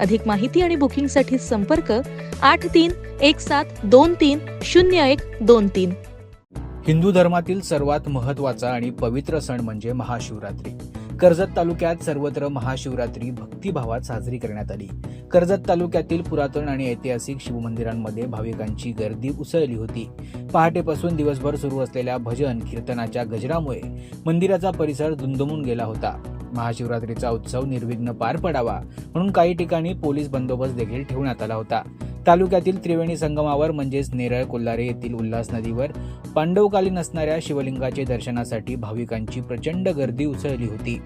अधिक माहिती आणि बुकिंगसाठी संपर्क आठ तीन एक सात दोन तीन शून्य एक दोन तीन. हिंदू धर्मातील सर्वात महत्त्वाचा आणि पवित्र सण म्हणजे महाशिवरात्री. कर्जत तालुक्यात सर्वत्र महाशिवरात्री भक्तिभावात साजरी करण्यात आली. कर्जत तालुक्यातील पुरातन आणि ऐतिहासिक शिवमंदिरांमध्ये भाविकांची गर्दी उसळली होती. पहाटेपासून दिवसभर सुरू असलेल्या भजन कीर्तनाच्या गजरामुळे मंदिराचा परिसर दुमदुमून गेला होता. महाशिवरात्रीचा उत्सव निर्विघ्न पार पडावा म्हणून काही ठिकाणी पोलीस बंदोबस्त देखील ठेवण्यात आला होता. तालुक्यातील त्रिवेणी संगमावर म्हणजेच नेरळ कोल्हारे येथील उल्हास नदीवर पांडवकालीन असणाऱ्या शिवलिंगाचे दर्शनासाठी भाविकांची प्रचंड गर्दी उसळली होती.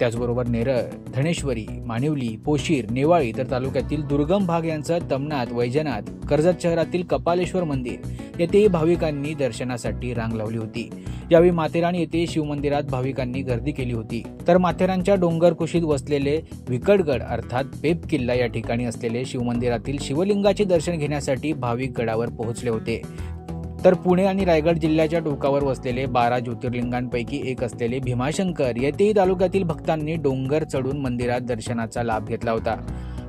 त्याचबरोबर नेरळ धनेश्वरी मानिवली पोशीर नेवाळी तर तालुक्यातील दुर्गम भाग यांचं तमनाथ वैजनाथ कर्जत शहरातील कपालेश्वर मंदिर येथेही भाविकांनी दर्शनासाठी रांग लावली होती. यावेळी माथेरान येथे शिवमंदिरात भाविकांनी गर्दी केली होती. तर माथेरानच्या डोंगर कुशीत वसलेले विकटगड अर्थात पेप किल्ला या ठिकाणी असलेले शिवमंदिरातील शिवलिंगाचे दर्शन घेण्यासाठी भाविक गडावर पोहोचले होते. तर पुणे आणि रायगड जिल्ह्याच्या टोकावर वसलेले बारा ज्योतिर्लिंगांपैकी एक असलेले भीमाशंकर येथेही तालुक्यातील भक्तांनी डोंगर चढून मंदिरात दर्शनाचा लाभ घेतला होता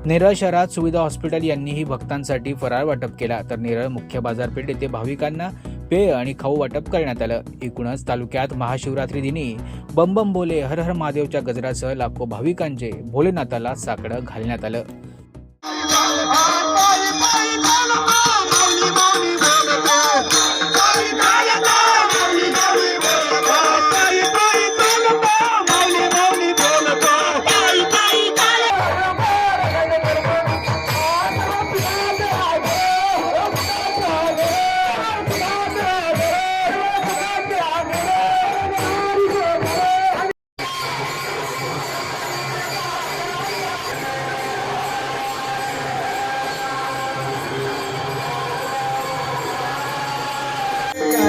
नेरळ शहरात सुविधा हॉस्पिटल यांनीही भक्तांसाठी फराळ वाटप केला तर नेरळ मुख्य बाजारपेठ येथे भाविकांना पेय आणि खाऊ वाटप करण्यात आलं एकूणच तालुक्यात महाशिवरात्री दिनी बम बम बोले हर हर महादेवच्या गजरासह लाखो भाविकांचे भोलेनाथाला साकडं घालण्यात आलं